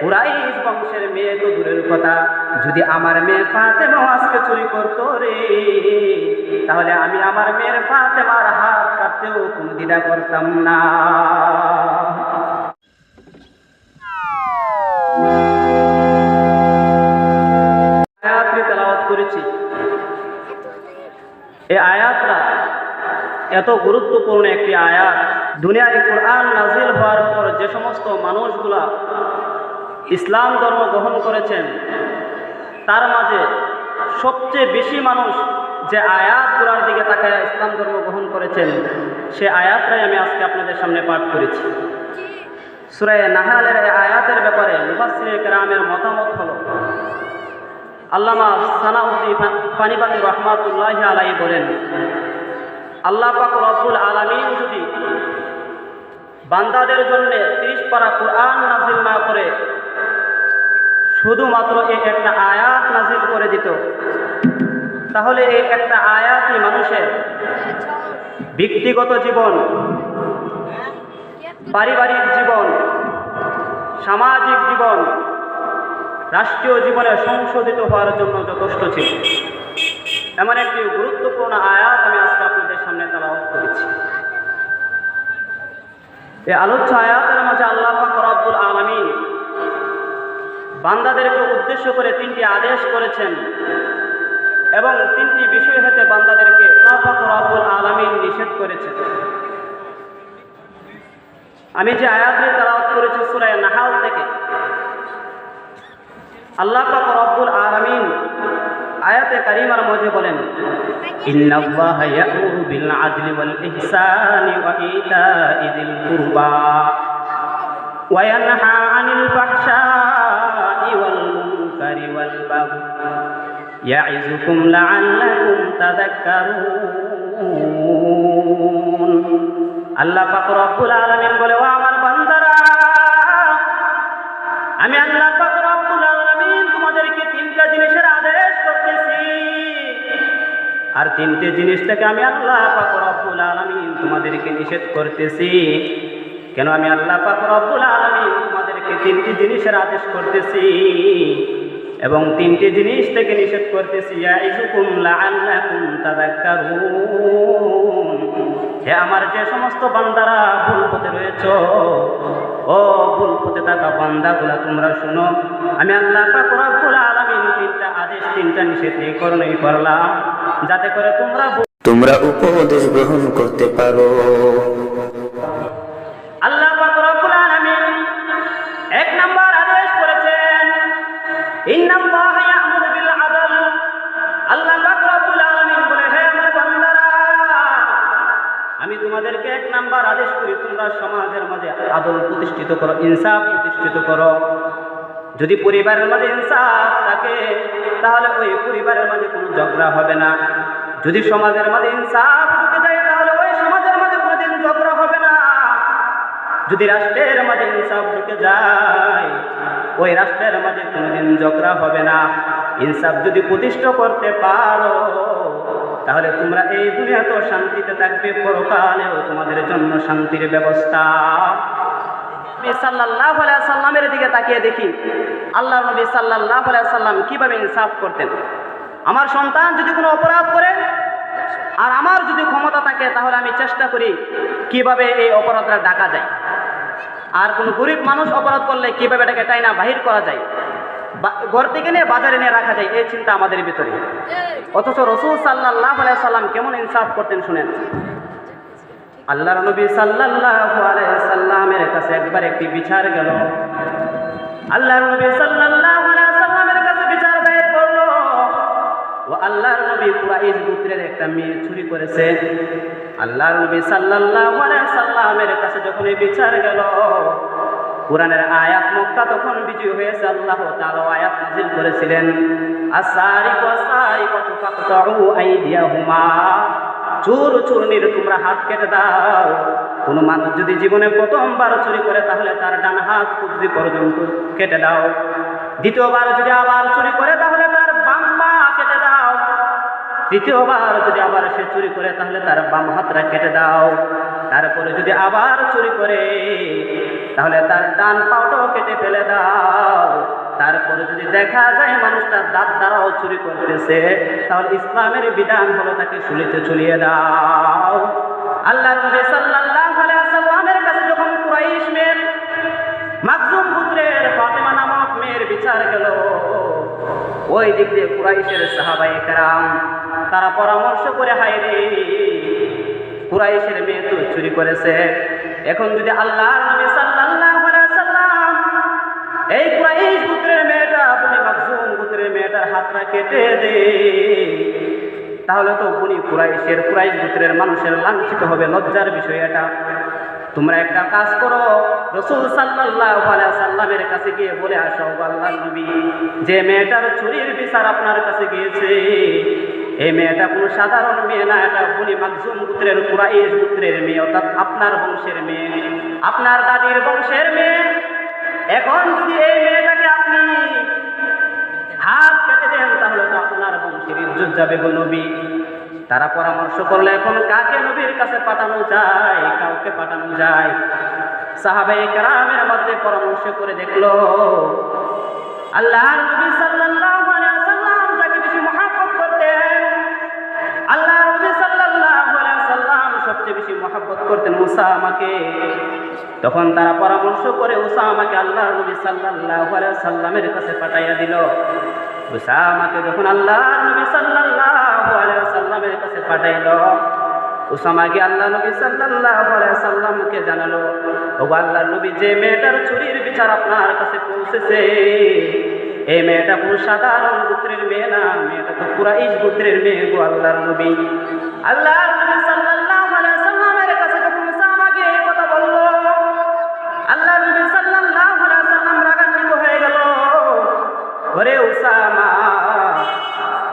কুরাইশ বংশের মেয়ে তো দূরের কথা। যদি আমার মেয়ে ফাতেমাও আজকে চুরি করতো রে, তাহলে আমি আমার মেয়ের ফাতেমার হাত কাটতেও কোনো দ্বিধা করতাম না। করেছি। এই আয়াতটা এত গুরুত্বপূর্ণ একটি আয়াত। দুনিয়ায় কোরআন নাজিল হওয়ার পর যে সমস্ত মানুষগুলা ইসলাম ধর্ম গ্রহণ করেছেন, তার মাঝে সবচেয়ে বেশি মানুষ যে আয়াতগুলোর দিকে তাকায় ইসলাম ধর্ম গ্রহণ করেছেন, সে আয়াতটাই আমি আজকে আপনাদের সামনে পাঠ করেছি। সুরায় নাহালের আয়াতের ব্যাপারে মুবাসির গ্রামের মতামত হলো, আল্লামা সানাউদ্দি পানিবাদী রহমাতুল্লাহ আলাই বলেন, আল্লাহ পাক রব্বুল আলমিন যদি বান্দাদের জন্য ত্রিশ পারা কোরআন নাজিল না করে শুধুমাত্র এই একটা আয়াত নাজিল করে দিত। তাহলে এই একটা আয়াতই মানুষের ব্যক্তিগত জীবন, পারিবারিক জীবন, সামাজিক জীবন, রাষ্ট্রীয় জীবনে সংশোধিত হওয়ার জন্য যথেষ্ট ছিল। এমন একটি গুরুত্বপূর্ণ আয়াত আমি আজকে আপনাদের সামনে তালাওয়াত করেছি। এই আলোচ্য আয়াতের মাঝে আল্লাহ রব্বুল আলামিন বান্দাদেরকে উদ্দেশ্য করে তিনটি আদেশ করেছেন এবং তিনটি বিষয় হতে বান্দাদেরকে আল্লাহ পাক আলামিন নিষেধ করেছেন। আমি যে আয়াতটি তালাওয়াত করেছি সূরা নাহাল থেকে, আল্লাহ পাক রব্বুল আলামিন আয়াতে কারিমার মধ্যে বলেন, ইন্নাল্লাহা ইয়া'মুরু আলামিন বলে, ও আমার বান্দারা, আমি আল্লাহ পাক রব্বুল আলামিন তোমাদেরকে তিনটা জিনিসের আদেশ করতেছি। আর তিনটে জিনিস থেকে আমি আল্লাহ পাক রব্বুল আলামিন তোমাদেরকে নিষেধ করতেছি। কেন আমি আল্লাহ পাক রব্বুল আলামিন তিনটি জিনিসের আদেশ করতেছি। এবং তিনটি জিনিস থেকে নিষেধ করতেছি হে আমার যে সমস্ত বান্দারা, ভুল পথে রয়েছ, ও ভুল পথে থাকা বান্দাগুলা, তোমরা শুনো। আমি আল্লাহ আলামিন তিনটা আদেশ, তিনটা নিষেধ এই করলাম, যাতে করে তোমরা তোমরা উপদেশ গ্রহণ করতে পারো। তোমরা সমাজের মাঝে আদল প্রতিষ্ঠিত করো, ইনসাফ প্রতিষ্ঠিত করো। যদি পরিবারের মাঝে ইনসাফ থাকে, তাহলে ওই পরিবারের মাঝে কোনো ঝগড়া হবে না। যদি সমাজের মাঝে ইনসাফ ঢুকে যায়, তাহলে ওই সমাজের মাঝে কোনোদিন ঝগড়া হবে না। যদি রাষ্ট্রের মাঝে ইনসাফ ঢুকে যায়, ওই রাষ্ট্রের মাঝে কোনোদিন ঝগড়া হবে না। ইনসাফ যদি প্রতিষ্ঠা করতে পারো তাহলে তোমরা এই দুনিয়াতে শান্তিতে থাকবে, পরকালেও তোমাদের জন্য শান্তির ব্যবস্থা। আলাইহি সাল্লামের দিকে তাকিয়ে দেখি আল্লাহ নবী আলাইহি সাল্লাম কীভাবে ইনসাফ করতেন। আমার সন্তান যদি কোনো অপরাধ করে আর আমার যদি ক্ষমতা থাকে, তাহলে আমি চেষ্টা করি কীভাবে এই অপরাধটা ডাকা যায়। আর কোনো গরিব মানুষ অপরাধ করলে কীভাবে এটাকে টাইনা বাহির করা যায়? ঘর থেকে নিয়ে বাজারে নিয়ে রাখা যায়, এই চিন্তা আমাদের ভিতরে। অথচ রসুল সাল্লাহ সাল্লাম কেমন ইনসাফ করতেন শুনেন? আল্লাহর নবী সাল্লাল্লাহু সাল্লামের কাছে একবার একটি বিচার গেল। আল্লাহর নবী সাল্লাল্লাহু সাল্লামের কাছে বিচার বের করল। ও আল্লাহর নবী কুরাইশ গোত্রের একটা মেয়ে চুরি করেছে। আল্লাহর নবী সাল্লাল্লাহু সাল্লামের কাছে যখন এই বিচার গেল কোরআনের আয়াত মক্কা তখন বিজয় হয়েছে, আল্লাহ তাআলা আয়াত নাযিল করেছিলেন। আসারিকু আসারিকাতু ফাকতাউ আইদিয়াহুমা। চোর চুরনির তোমরা হাত কেটে দাও। কোনো মানুষ যদি জীবনে প্রথমবার চুরি করে, তাহলে তার ডান হাত কুবজি পর্যন্ত কেটে দাও। দ্বিতীয়বার যদি আবার চুরি করে, তাহলে তার বাম পা কেটে দাও। তৃতীয়বার যদি আবার সে চুরি করে, তাহলে তার বাম হাতটা কেটে দাও। তারপরে যদি আবার চুরি করে, তাহলে তার ডান পাওটাও কেটে ফেলে দাও। তারপরে যদি দেখা যায় মানুষটার দাঁত দ্বারাও চুরি করতেছে, তাহলে ইসলামের বিধান হলো তাকে শুলিতে চলিয়ে দাও। আল্লাহ নবী সাল্লাল্লাহু আলাইহি সাল্লামের কাছে যখন কুরাইশ মেয়ের মাকজুম পুত্রের ফাতেমা নামক মেয়ের বিচার গেল, ওই দিক দিয়ে কুরাইশের সাহাবাই কেরাম তারা পরামর্শ করে, হায় রে, কুরাইশের মেয়ে চুরি করেছে। এখন যদি আল্লাহর নবী সাল্লাল্লাহু আলাইহি সাল্লাম এই কুরাইশ পুত্রের মেয়েটা আপনি মাকজুম পুত্রের মেয়েটার হাতটা কেটে দে তাহলে তো উনি কুরাইশের, কুরাইশ পুত্রের মানুষের লাঞ্ছিত হবে, লজ্জার বিষয় এটা। তোমরা একটা কাজ করো, রসুল সাল্লাল্লাহু আলাইহি সাল্লামের কাছে গিয়ে বলে আসো গো আল্লাহর নবী, যে মেয়েটার চুরির বিচার আপনার কাছে গিয়েছে এই মেয়েটা কোনো সাধারণ মেয়ে না, এটা বলি মাকজুম পুত্রের কুরাইশ পুত্রের মেয়ে, অর্থাৎ আপনার বংশের মেয়ে। আপনার দাদির বংশের মেয়ে। এখন যদি এই মেয়েটাকে আপনি হাত কেটে দেন, তাহলে তো আপনার বংশের ইজ্জত যাবে গো নবী। তারা পরামর্শ করলে এখন কাকে নবীর কাছে পাঠানো যায়, কাউকে পাঠানো যায়? সাহাবাই কেরামের মধ্যে পরামর্শ করে দেখল আল্লাহ নবী সাল্লাল্লাহু সবচেয়ে বেশি মহাব্বত করতেন উসামাকে তখন তারা পরামর্শ করে উসামাকে আল্লাহ নবী আলাইহি সাল্লামের কাছে পাঠাইয়া দিল। উসামাকে যখন আল্লাহ নবী আলাইহি সাল্লামের কাছে পাঠাইল উসামাকে আল্লাহ নবী আলাইহি সাল্লামকে জানালো ও আল্লাহ নবী, যে মেয়েটার চুরির বিচার আপনার কাছে পৌঁছেছে, এই মেয়েটা কোনো সাধারণ পুত্রের মেয়ে না, মেয়েটা তো কুরাইশ পুত্রের মেয়ে গো আল্লাহর নবী। আল্লাহর নবী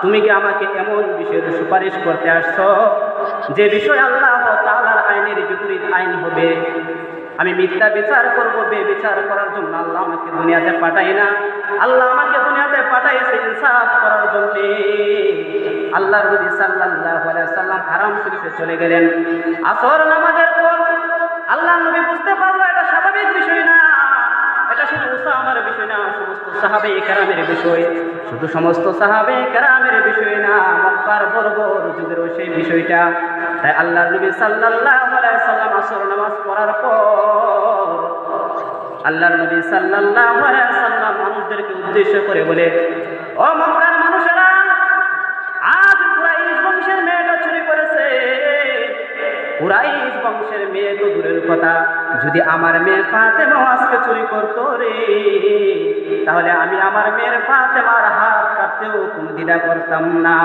তুমি কি আমাকে এমন বিষয়ের সুপারিশ করতে আসছো? যে বিষয় আল্লাহ তাআলার আইনের বিপরীত আইন হবে। আমি মিথ্যা বিচার করব বে বিচার করার জন্য আল্লাহ আমাকে দুনিয়াতে পাঠাই না। আল্লাহ আমাকে দুনিয়াতে পাঠাইছে ইনসাফ করার জন্য। আল্লাহ নবী আলাইহি সাল্লাম হারাম শরীফে চলে গেলেন। আসর নামাজের পর আল্লাহ নবী বুঝতে পারল এটা স্বাভাবিক বিষয় না। এটা শুধু উসামার বিষয় না, সমস্ত সাহাবে কেরামের বিষয়। শুধু সমস্ত সাহাবে কেরামের বিষয় না, মক্কার বর্গ যুগেরও সেই বিষয়টা। তাই আল্লাহ নবী সাল্লাল্লাহু আলাইহি সাল্লাম আসর নামাজ পড়ার পর আল্লাহ নবী সাল্লাল্লাহু আলাইহি সাল্লাম মানুষদেরকে উদ্দেশ্য করে বলে, ও মক্কার মানুষেরা, আজ কুরাইশ বংশের মেয়েটা চুরি করেছে। কুরাইশ বংশের মেয়ে তো দূরের কথা। যদি আমার মেয়ে ফাতেমা আজকে চুরি করতো রে, তাহলে আমি আমার মেয়ের ফাতেমার হাত কাটতেও কোনো করতাম না।